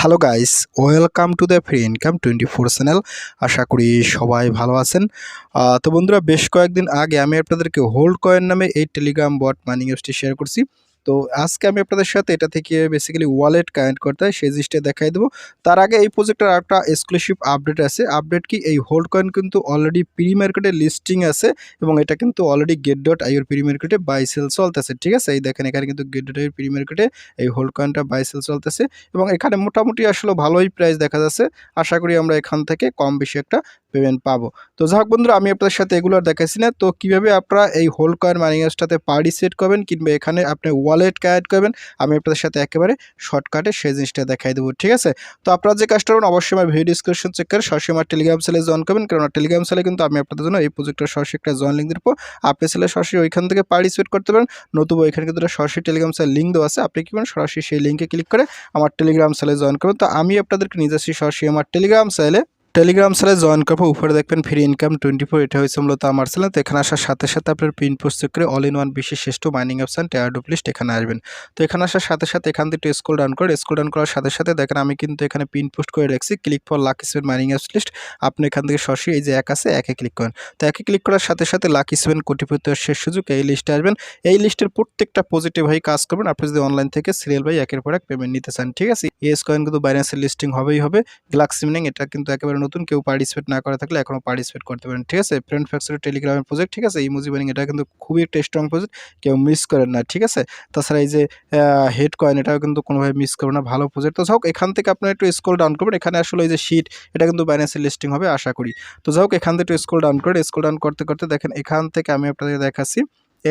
Hello guys welcome to the free income twenty four channel আশা করি সবাই ভালো আছেন। তো বন্ধুরা, বেশ কয়েকদিন আগে আমি আপনাদেরকে হোল্ড কয়েন নামে এই টেলিগ্রাম বট মাইনিং অ্যাপসটি শেয়ার করছি। তো আজকে আমি আপনাদের সাথে এটা থেকে বেসিক্যালি ওয়ালেট কানেক্ট করতে হয়, সেই জিনিসটা দেখাই দেবো। তার আগে এই প্রজেক্টের একটা এক্সক্লুসিভ আপডেট আছে। আপডেট কি? এই হোল্ড কয়েন কিন্তু অলরেডি প্রি মার্কেটে লিস্টিং আছে এবং এটা কিন্তু অলরেডি গেট ডট আইওর প্রি মার্কেটে বাই সেল চলতেছে, ঠিক আছে? এই দেখেন এখানে কিন্তু গেট ডট আইওর প্রি মার্কেটে এই হোল্ড কয়েনটা বাই সেল চলতেছে এবং এখানে মোটামুটি আসলে ভালোই প্রাইস দেখা যাচ্ছে। আশা করি আমরা এখান থেকে কম বেশি একটা পেমেন্ট পাবো। তো যাই হোক বন্ধুরা, আমি আপনাদের সাথে এগুলো আর দেখাইছি না। তো কীভাবে আপনারা এই হোল কয়েন মাইনিং অ্যাপসটাতে পার্টিসিপেট করবেন কিংবা এখানে আপনি ওয়ালেট কানেক্ট করবেন, আমি আপনাদের সাথে একেবারে শর্টকাটে সেই জিনিসটা দেখাই দেবো, ঠিক আছে? তো আপনারা যে কাজটা করুন অবশ্যই আমার ভিডিও ডিসক্রিপশন চেক করে সরাসরি আমার টেলিগ্রাম সেলে জয়েন করবেন। কারণ টেলিগ্রাম সেলে কিন্তু আমি আপনাদের জন্য এই প্রজেক্টের সরাসরি একটা জয়েন লিঙ্ক দেবো। আপনি সেলে সরাসরি ওইখান থেকে পার্টিসিপেট করতে পারেন, নতুবা ওইখানে কিন্তু সরাসরি টেলিগ্রাম সেল লিঙ্ক দেওয়া আছে। আপনি কি করেন সরাসরি সেই লিঙ্কে ক্লিক করে আমার টেলিগ্রাম সেলে জয়েন করবেন। তো আমি আপনাদেরকে যাচ্ছি সরাসরি আমার টেলিগ্রাম সেলে টেলিগ্রাম সেলে জয়েন করব, উপরে দেখবেন ফ্রি ইনকাম টোয়েন্টি ফোর এটা হয়েছে মূলত আমার সেলে তো এখানে আসার সাথে সাথে আপনার পিন পোস্ট করে অল ইন ওয়ান বিশ্বের শ্রেষ্ঠ মাইনিং অপশান টেয়ার ডুপ লিস্ট এখানে আসবেন। তো এখানে আসার সাথে সাথে এখান থেকে স্কুল ডাউন করে স্কুল ডাউন করার সাথে সাথে দেখেন আমি কিন্তু এখানে পিন পোস্ট করে রাখছি click for lucky seven mining apps list আপনি এখান থেকে সরাসরি এই যে এক আছে, একে ক্লিক করেন। তো একে ক্লিক করার সাথে সাথে লাকি সেভেন কোটিপতি হওয়ার শেষ সুযোগ, এই লিস্টে আসবেন। এই লিস্টের প্রত্যেকটা পজিটিভ ভাই কাজ করবেন। আপনি যদি অনলাইন থেকে সিরিয়াল বাই একের পর এক পেমেন্ট নিতে চান, ঠিক আছে? ইএস কয়েন কিন্তু বাইন্যান্সের লিস্টিং হবেই হবে। গ্লাক্সি মিনিং এটা কিন্তু একেবারে নতুন, কেউ পার্টিসিপেট না করে থাকলে এখনও পার্টিসিপেট করতে পারেন, ঠিক আছে? ফ্রেন্ড ফ্যাক্সরি টেলিগ্রামের প্রজেক্ট ঠিক আছে? এই মুজি বাইনিং এটা কিন্তু খুবই একটা স্ট্রং প্রজেক্ট কেউ মিস করেন না, ঠিক আছে? তাছাড়া এই যে হেড কয়েন এটাও কিন্তু কোনোভাবে মিস করবে না, ভালো প্রজেক্ট তো হোক এখান থেকে আপনার একটু স্কোল ডাউন করবেন, এখানে আসলে এই যে শিট এটা কিন্তু বাইন্যান্সের লিস্টিং হবে, আশা করি। তো যাই হোক এখান থেকে একটু স্কোল ডাউন করে স্কোল ডাউন করতে করতে দেখেন, এখান থেকে আমি আপনাদের দেখাচ্ছি।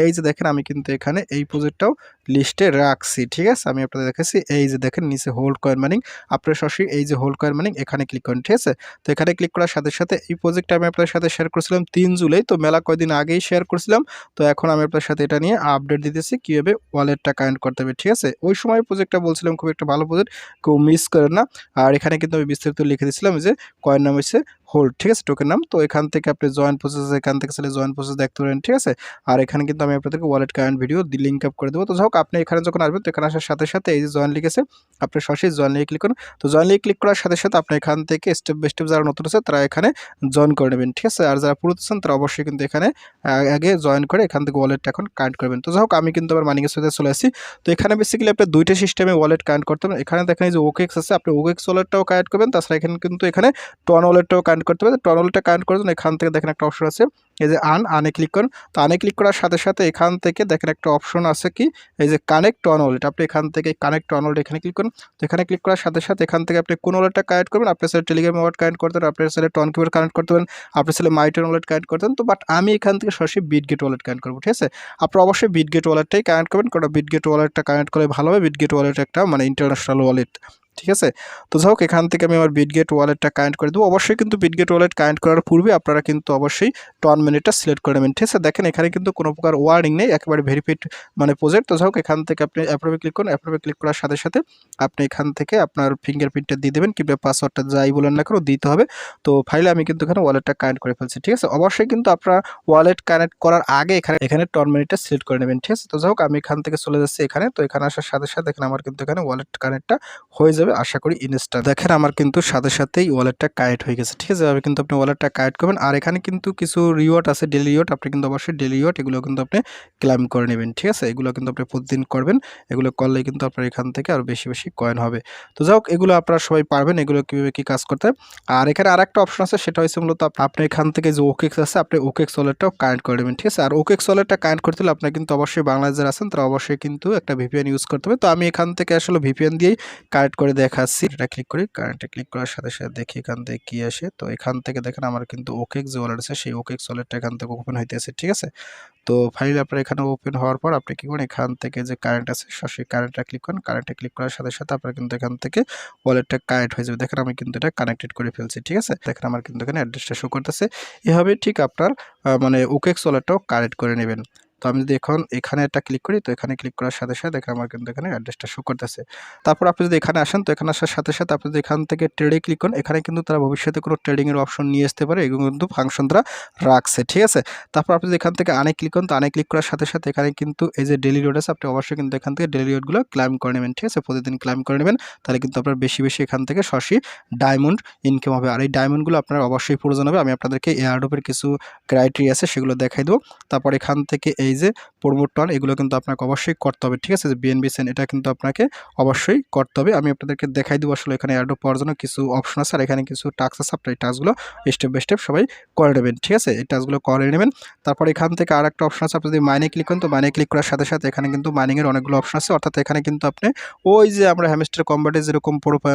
এই যে দেখেন, আমি কিন্তু এখানে এই প্রজেক্টটাও লিস্টে রাখছি, ঠিক আছে? আমি আপনাদের দেখাচ্ছি, এই যে দেখেন, নিচে হোল্ড কয়েন মানিং আপনার সরাসরি এই যে হোল্ড কয়েন মানিং এখানে ক্লিক করেন, ঠিক আছে? তো এখানে ক্লিক করার সাথে সাথে এই প্রজেক্টটা আমি আপনাদের সাথে শেয়ার করেছিলাম তিন জুলাই, তো মেলা কয়দিন আগেই শেয়ার করেছিলাম, তো এখন আমি আপনার সাথে এটা নিয়ে আপডেট দিতেছি, কীভাবে ওয়ালেটটা কানেক্ট করতে হবে, ঠিক আছে? ওই সময় প্রজেক্টটা বলছিলাম, খুব একটা ভালো প্রজেক্ট কেউ মিস করেন না, আর এখানে কিন্তু আমি বিস্তারিত লিখে দিয়েছিলাম যে কয়েন নাম হচ্ছে হোল্ড ঠিক আছে? টোকেন নাম তো এখান থেকে আপনি জয়েন প্রসেস এখান থেকে চাইলে জয়েন প্রসেস দেখতে পারেন, ঠিক আছে? আর এখানে কিন্তু আমি আপনাদেরকে wallet current video link up করে দেবো। তো হোক, আপনি এখানে যখন আসবেন, তো এখানে আসার সাথে সাথে এই যে জয়েন লিখেছে, আপনি সরাসরি জয়েন লিখে ক্লিক করুন। তো জয়েন লিখে ক্লিক করার সাথে সাথে আপনি এখান থেকে স্টেপ বাই স্টেপ যারা নতুন আছে, তারা এখানে জয়েন করে নেবেন, ঠিক আছে? আর যারা পুরোতে আছেন, তারা অবশ্যই কিন্তু এখানে আগে জয়েন করে এখান থেকে ওয়ালেটটা এখন কানেক্ট করবেন তো যাই হোক, আমি কিন্তু আবার মানিকের সাথে চলে আসি তো এখানে বেসিক্যালি আপনি দুইটা সিস্টেমে ওয়ালেট কানেক্ট করতে পারেন। এখানে দেখেন যে ওকেক্স আছে, আপনি ওকেক্স ওয়ালেটটাও কানেক্ট করবেন, তাছাড়া এখানে কিন্তু এখানে টন ওয়ালেটটাও কানেক্ট করতে পারে টনলটা কানেক্ট করার জন্য এখান থেকে দেখেন একটা অপশন আছে। এই যে আন, আনে ক্লিক করুন। তো আনে ক্লিক করার সাথে সাথে এখান থেকে দেখেন একটা অপশন আছে কি? এই যে কানেক্ট অন ওয়ালেট আপনি এখান থেকে কানেক্ট অন ওয়ালেট এখানে ক্লিক করুন। তো এখানে ক্লিক করার সাথে সাথে এখান থেকে আপনি কোন ওয়ালেটটা কানেক্ট করবেন? আপনি সেটা টেলিগ্রাম ওয়ালেট কানেক্ট করতে পারেন, আপনি সেটা টন কিবোর্ড কানেক্ট করতে পারেন, আপনি সেটা মাইটন ওয়ালেট কানেক্ট করতেন তো বাট আমি এখান থেকে সরাসরি বিটগেট ওয়ালেট কানেক্ট করব, ঠিক আছে? আপনার অবশ্যই বিটগেট ওয়ালেটটাই কানেক্ট করবেন, কারণ বিটগেট ওয়ালেটটা কানেক্ট করলে ভালো হবে। বিটগেট ওয়ালেট একটা মানে ইন্টারন্যাশনাল ওয়ালেট ঠিক আছে? তো যাই হোক, এখান থেকে আমি আমার বিটগেট ওয়ালেটটা কানেক্ট করে দেবো। অবশ্যই কিন্তু বিটগেট ওয়ালেট কানেক্ট করার পূর্বে আপনারা কিন্তু অবশ্যই টন মিনিটটা সিলেক্ট করে নেবেন। ঠিক আছে? দেখেন, এখানে কিন্তু কোনো প্রকার ওয়ার্ডিং নেই, একেবারে ভেরিফাইড মানে প্রজেক্ট তো যাই এখান থেকে আপনি অ্যাপ্রুভে ক্লিক করুন। অ্যাপ্রুভে ক্লিক করার সাথে সাথে আপনি এখান থেকে আপনার ফিঙ্গারপ্রিন্টটা দিয়ে দেবেন, কিংবা পাসওয়ার্ডটা যাই বলেন না কেন, দিতে হবে। তো ফাইলে আমি কিন্তু এখানে ওয়ালেটটা কানেক্ট করে ফেলছি, ঠিক আছে? অবশ্যই কিন্তু আপনার ওয়ালেট কানেক্ট করার আগে এখানে এখানে টন মিনিটটা সিলেক্ট করে নেবেন, ঠিক আছে? তো যাই হোক, আমি এখান থেকে চলে যাচ্ছি এখানে। তো এখানে আসার সাথে সাথে এখানে আমার কিন্তু এখানে ওয়ালেট কানেক্টটা হয়ে যাবে, আশা করি ইনস্টা দেখেন, আমার কিন্তু সাথে সাথেই ওয়ালেটটা কানেক্ট হয়ে গেছে, ঠিক আছে? কিন্তু আপনি ওয়ালেটটা কানেক্ট করবেন। আর এখানে কিন্তু কিছু রিওয়ার্ড আছে ডেলি রিওয়ার্ড আপনি কিন্তু অবশ্যই ডেলি রিওয়ার্ড এগুলো কিন্তু আপনি ক্লাইম করে নেবেন, ঠিক আছে? এগুলো কিন্তু আপনি প্রতিদিন করবেন, এগুলো করলে কিন্তু আপনার এখান থেকে আরও বেশি বেশি কয়েন হবে। তো যাই হোক, এগুলো আপনারা সবাই পারবেন, এগুলো কীভাবে কী কাজ করতে। আর এখানে আর একটা অপশন আছে, সেটা হচ্ছে মূলত আপ- আপনি এখান থেকে যে ওকেক্স আছে, আপনি ওকেক্স ওয়ালেটটাও কানেক্ট করে নেবেন, ঠিক আছে? আর ওকেক্স ওয়ালেটটা কানেক্ট করতে হলে আপনার কিন্তু অবশ্যই বাংলাদেশের আছেন, তারা অবশ্যই কিন্তু একটা ভিপিএন ইউজ করতে হবে। তো আমি এখান থেকে আসলে ভিপিএন দিয়েই কানেক্ট করে দেখাচ্ছি। এটা ক্লিক করি কারেন্টে ক্লিক করার সাথে সাথে দেখি এখান থেকে কি আসে। তো এখান থেকে দেখেন আমার কিন্তু ওকেক্স যে ওয়ালেট আছে, সেই ওকেক্স ওয়ালেটটা এখান থেকে ওপেন হইতেছে, ঠিক আছে? তো ফাইল আপনার এখানে ওপেন হওয়ার পর আপনি কি করেন? এখান থেকে যে কারেন্ট আছে সরাসরি কারেন্টটা ক্লিক করেন। কারেন্টে ক্লিক করার সাথে সাথে আপনার কিন্তু এখান থেকে ওয়ালেটটা কানেক্ট হয়ে যাবে। দেখেন আমি কিন্তু এটা কানেক্টেড করে ফেলছি, ঠিক আছে? দেখেন আমার কিন্তু এখানে অ্যাড্রেসটা শো করতেছে। এভাবে ঠিক আপনার মানে ওকেক্স ওয়ালেটটাও কানেক্ট করে নেবেন। তো আমি যদি এখন এখানে একটা ক্লিক করি, তো এখানে ক্লিক করার সাথে সাথে দেখেন আমার কিন্তু এখানে অ্যাড্রেসটা শো করতেছে। তারপর আপনি যদি এখানে আসেন, তো এখানে আসার সাথে সাথে আপনি যদি এখান থেকে ট্রেডে ক্লিক করেন, এখানে কিন্তু তারা ভবিষ্যতে কোনো ট্রেডিংয়ের অপশন নিয়ে আসতে পারে, এগুলো কিন্তু ফাংশন তারা রাখছে, ঠিক আছে? তারপর আপনি যদি এখান থেকে আনে ক্লিক করেন, তো আনে ক্লিক করার সাথে সাথে এখানে কিন্তু এই যে ডেলি রোড আছে, আপনি অবশ্যই কিন্তু এখান থেকে ডেলি রোডগুলো ক্লাইম করে নেবেন, ঠিক আছে? প্রতিদিন ক্লাইম করে নেবেন, তাহলে কিন্তু আপনার বেশি বেশি এখান থেকে সরাসরি ডায়মন্ড ইনকাম হবে। আর এই ডায়মন্ডগুলো আপনার অবশ্যই প্রয়োজন হবে। আমি আপনাদেরকে এয়ারডোপের কিছু ক্রাইটেরিয়া আছে, সেগুলো দেখাই দেবো। তারপর এখান থেকে এই যে প্রমোট টন এগুলো কিন্তু আপনাকে অবশ্যই করতে হবে, ঠিক আছে? যে বিএনবি সেন এটা কিন্তু আপনাকে অবশ্যই করতে হবে। আমি আপনাদেরকে দেখাই দেবো আসলে এখানে এয়ারডোপ পাওয়ার জন্য কিছু অপশন আছে, আর এখানে কিছু টাস্ক আছে। আপনার এই টাস্কগুলো স্টেপ বাই স্টেপ সবাই করে নেবেন, ঠিক আছে? এই টাস্কগুলো করে নেবেন। তারপর এখান থেকে আর একটা অপশন আছে, আপনি যদি মাইনে ক্লিক করেন, তো মাইনে ক্লিক করার সাথে সাথে এখানে কিন্তু মাইনিংয়ের অনেকগুলো অপশন আছে। অর্থাৎ এখানে কিন্তু আপনি ওই যে আমরা হ্যামস্টার কম্বাটে যেরকম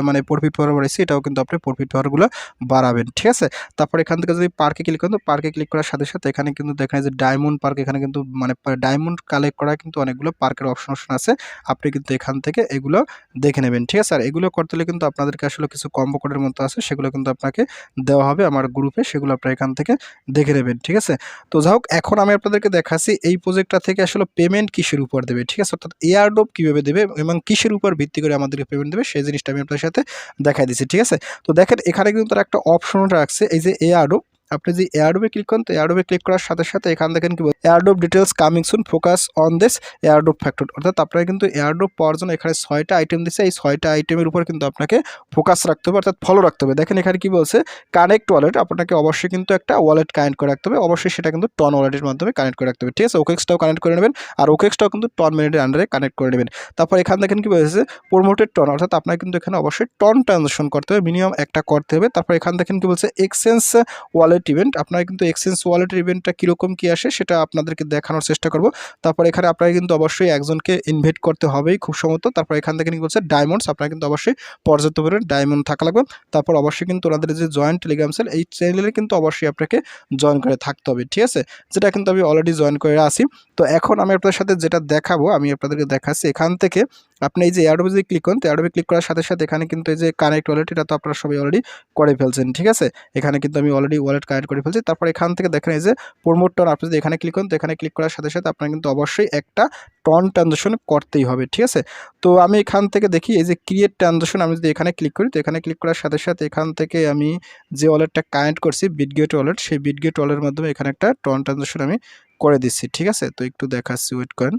মানে প্রফিট পাওয়ার বাড়াইছি, এটাও কিন্তু আপনি প্রফিট পাওয়ারগুলো বাড়াবেন, ঠিক আছে? তারপর এখান থেকে যদি পার্কে ক্লিক করেন, তো পার্কে ক্লিক করার সাথে সাথে এখানে কিন্তু দেখেন যে ডায়মন্ড পার্ক এখানে কিন্তু মানে ডায়মন্ড কালেক্ট করা কিন্তু অনেকগুলো পার্কের অপশন অপশন আছে। আপনি কিন্তু এখান থেকে এগুলো দেখে নেবেন, ঠিক আছে? আর এগুলো করতে হলে কিন্তু আপনাদেরকে আসলে কিছু কম্বো কোডের মতো আছে, সেগুলো কিন্তু আপনাকে দেওয়া হবে আমার গ্রুপে সেগুলো আপনারা এখান থেকে দেখে নেবেন, ঠিক আছে? তো যাই হোক, এখন আমি আপনাদেরকে দেখাচ্ছি এই প্রজেক্টটা থেকে আসলে পেমেন্ট কিসের উপর দেবে, ঠিক আছে? অর্থাৎ এয়ারডোপ কীভাবে দেবে এবং কিসের উপর ভিত্তি করে আমাদেরকে পেমেন্ট দেবে, সেই জিনিসটা আমি আপনাদের সাথে দেখাই দিচ্ছি, ঠিক আছে? তো দেখেন, এখানে কিন্তু তারা একটা অপশন রাখছে, এই যে এয়ারডোপ আপনি যদি এয়ারডোবে ক্লিক করেন, তো এয়ারডোবে ক্লিক করার সাথে সাথে এখান দেখেন কি airdrop details coming soon focus on this airdrop factor অর্থাৎ আপনারা কিন্তু এয়ারডোব পাওয়ার জন্য এখানে ছয়টা আইটেম দিচ্ছে এই ছয়টা আইটেমের উপর কিন্তু আপনাকে ফোকাস রাখতে হবে, অর্থাৎ ফলো রাখতে হবে। দেখেন এখানে কি বলছে কানেক্ট ওয়ালেট আপনাকে অবশ্যই কিন্তু একটা ওয়ালেট কানেক্ট করে রাখতে হবে, অবশ্যই সেটা কিন্তু টন ওয়ালেটের মাধ্যমে কানেক্ট করে রাখতে হবে। ঠিক আছে ওকেক্সটাও কানেক্ট করে নেবেন, আর ওকেক্সটাও কিন্তু টন মিনিটের আন্ডারে কানেক্ট করে নেবেন। তারপর এখান দেখেন কি বলেছে প্রোমোটেড টন অর্থাৎ আপনার কিন্তু এখানে অবশ্যই টন ট্রানজাকশন করতে হবে মিনিমাম একটা করতে হবে। তারপর এখান দেখেন কি বলছে এক্সচেঞ্জ ওয়ালেট ইভেন্ট আপনার কিন্তু এক্সচেঞ্জ ওয়ালেটের ইভেন্টটা কীরকম কী আসে সেটা আপনাদেরকে দেখানোর চেষ্টা করব। তারপর এখানে আপনাকে কিন্তু অবশ্যই একজনকে ইনভাইট করতে হবেই খুব সম্ভবত। তারপর এখান থেকে বলছে? ডায়মন্ডস আপনার কিন্তু অবশ্যই পর্যাপ্ত পরিমাণ ডায়মন্ড থাকা লাগবে। তারপর অবশ্যই কিন্তু ওনাদের যে জয়েন্ট টেলিগ্রাম সেল এই চ্যানেলে কিন্তু অবশ্যই আপনাকে জয়েন করে থাকতে হবে, ঠিক আছে? যেটা কিন্তু আমি অলরেডি জয়েন করে আসি তো এখন আমি আপনাদের সাথে যেটা দেখাবো, আমি আপনাদেরকে দেখাচ্ছি। এখান থেকে আপনি এই যে অ্যাডোবে যদি ক্লিক করেন, তো অ্যাডোবে ক্লিক করার সাথে সাথে এখানে কিন্তু এই যে কানেক্ট ওয়ালেট এটা তো আপনারা সবাই অলরেডি করে ফেলছেন, ঠিক আছে? এখানে কিন্তু আমি অলরেডি ওয়ালেট কানেক্ট করে ফেলছি। তারপর এখান থেকে দেখেন এই যে প্রমোট টন, আপনি যদি এখানে ক্লিক করেন, তো এখানে ক্লিক করার সাথে সাথে আপনার কিন্তু অবশ্যই একটা টন ট্রানজাকশন করতেই হবে, ঠিক আছে? তো আমি এখান থেকে দেখি, এই যে ক্রিয়েট ট্রানজাকশন আমি যদি এখানে ক্লিক করি, তো এখানে ক্লিক করার সাথে সাথে এখান থেকে আমি যে ওয়ালেটটা কানেক্ট করছি বিটগেট ওয়ালেট সেই বিটগেট ওয়ালের মাধ্যমে এখানে একটা টন ট্রানজাকশন আমি করে দিচ্ছি, ঠিক আছে? তো একটু দেখাচ্ছি ওয়েট করেন।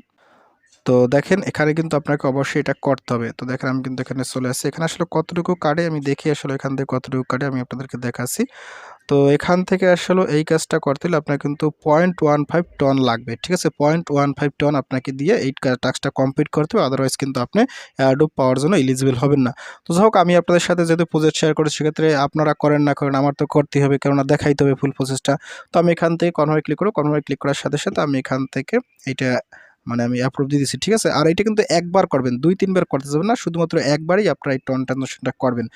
তো দেখেন, এখানে কিন্তু আপনাকে অবশ্যই এটা করতে হবে। তো দেখেন, আমি কিন্তু এখানে চলে আসছি। এখানে আসলে কতটুকু কাটে আমি দেখি, আসলে এখান থেকে কতটুকু কাটে আমি আপনাদেরকে দেখাচ্ছি। তো এখান থেকে আসলে এই কাজটা করতে হলে আপনার কিন্তু পয়েন্ট ওয়ান ফাইভ টন লাগবে, ঠিক আছে? পয়েন্ট ওয়ান ফাইভ টন আপনাকে দিয়ে এই টাস্কটা কমপ্লিট করতে হবে আদারওয়াইজ কিন্তু আপনি অ্যাডোপ পাওয়ার জন্য এলিজিবল হবেন না। তো যাই হোক, আমি আপনাদের সাথে যেহেতু প্রজেক্ট শেয়ার করি, সেক্ষেত্রে আপনারা করেন না করেন আমার তো করতেই হবে, কেননা দেখাইতে হবে ফুল প্রসেসটা তো আমি এখান থেকে কনভার্ট ক্লিক করব কনভার্ট ক্লিক করার সাথে সাথে আমি এখান থেকে এইটা মানে আমি অ্যাপ্রুভ দিয়ে দিচ্ছি ঠিক আছে? আর এটা কিন্তু একবার করবেন, দুই তিনবার করতে যাবেন না, শুধুমাত্র একবারই আপনারা এই টন ট্রানজাকশনটা করবেন।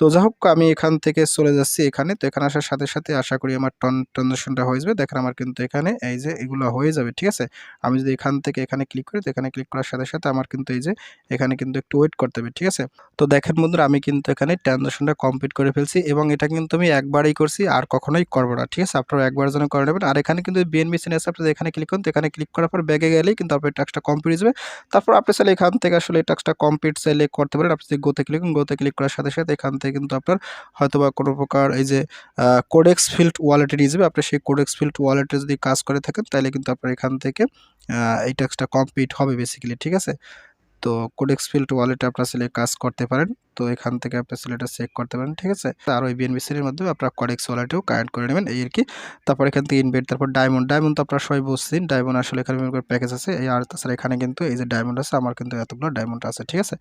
তো যাই হোক আমি এখান থেকে চলে যাচ্ছি এখানে। তো এখানে আসার সাথে সাথে আশা করি আমার টন ট্রানজাকশনটা হয়ে যাবে। দেখেন আমার কিন্তু এখানে এই যে এগুলো হয়ে যাবে, ঠিক আছে? আমি যদি এখান থেকে এখানে ক্লিক করি, তো এখানে ক্লিক করার সাথে সাথে আমার কিন্তু এই যে এখানে কিন্তু একটু ওয়েট করতে হবে, ঠিক আছে? তো দেখেন বন্ধুরা, আমি কিন্তু এখানে ট্রানজাকশনটা কমপ্লিট করে ফেলছি এবং এটা কিন্তু আমি একবারই করছি, আর কখনোই করব না, ঠিক আছে? আপনারা একবার জন্য করে নেবেন। আর এখানে কিন্তু বিএনবি সিন এসে আপনাদের এখানে ক্লিক করুন। তো এখানে ক্লিক করার পর ব্যাগে গেলেই কিন্তু আপনার টাস্কটা কমপ্লিট যাবে। তারপর আপনি চাইলে এখান থেকে আসলে টাস্কটা কমপ্লিট চাইলে করতে পারেন। আপনি গোতে ক্লিক করুন গোতে ক্লিক করার সাথে সাথে এখান থেকে কিন্তু আপনার হয়তোবা কোনো প্রকার এই যে কোডেক্স ফিল্ড ওয়ালেটে নিয়ে যাবে আপনি সেই কোডেক্স ফিল্ড ওয়ালেটে যদি কাজ করে থাকেন তাহলে কিন্তু আপনার এখান থেকে এই ট্যাক্সটা কমপ্লিট হবে বেসিক্যালি ঠিক আছে? তো কোডেক্স ফিল্ড ওয়ালেটে আপনার ছেলে কাজ করতে পারেন। তো এখান থেকে আপনি সেলেটা চেক করতে পারেন, ঠিক আছে? আর ওই বিএনবিসির মাধ্যমে আপনার কডেক্স ওয়ালেটেও কানেক্ট করে নেবেন, এই আর কি। তারপর এখান থেকে ইনভেট তারপর ডায়মন্ড ডায়মন্ড তো আপনারা সবাই বুঝছেন ডায়মন্ড আসলে এখানে বিভিন্ন প্যাকেজ আছে। এই আর তাছাড়া এখানে কিন্তু এই যে ডায়মন্ড আছে, আমার কিন্তু এতগুলো ডায়মন্ড আছে, ঠিক আছে?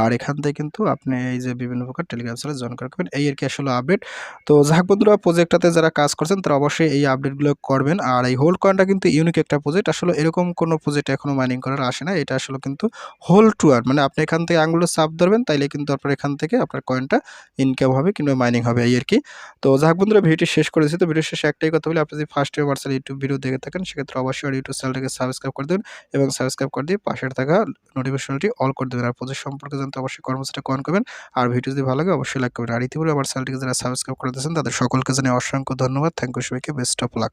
আর এখান থেকে কিন্তু আপনি এই যে বিভিন্ন প্রকার টেলিগ্রাম সেলে জয়েন করে রাখবেন এই আর কি আসলে আপডেট তো যাক বন্ধুরা প্রজেক্টটাতে যারা কাজ করছেন, তারা অবশ্যই এই আপডেটগুলো করবেন। আর এই হোল্ড কয়েনটা কিন্তু ইউনিক একটা প্রজেক্ট আসলে এরকম কোনো প্রজেক্ট এখনও মাইনিং করার আসে না। এটা আসলে কিন্তু হোল টু আর মানে আপনি এখান থেকে আঙুলো চাপ ধরবেন, তাইলে কিন্তু আপনার এখান থেকে আপনার কয়েনটা ইনকাম হবে কিংবা মাইনিং হবে, এই আর কি। তো যাক বন্ধুরা, ভিডিওটি শেষ করেছি। তো ভিডিও শেষে একটাই কথা বলি, আপনি যদি ফার্স্ট টাইম আমার ইউটিউব ভিডিও দেখে থাকেন, সেক্ষেত্রে অবশ্যই ইউটিউব চ্যানেলটাকে সাবস্ক্রাইব করে দেবেন এবং সাবস্ক্রাইব করে দিয়ে পাশের থাকা নোটিফিকেশনটি অল করে দেবেন। আর প্রজেক্ট সম্পর্কে জানতে অবশ্যই কর্মসূচিটা কন করবেন। আর ভিডিও যদি ভালো লাগে, অবশ্যই লাইক করবেন। আর ইতিপূর্বে আমার চ্যানেলটিকে যারা সাবস্ক্রাইব করে দিয়েছেন, তাদের সকলকে জানিয়ে অসংখ্য ধন্যবাদ। থ্যাংক ইউ সবাইকে। Best of luck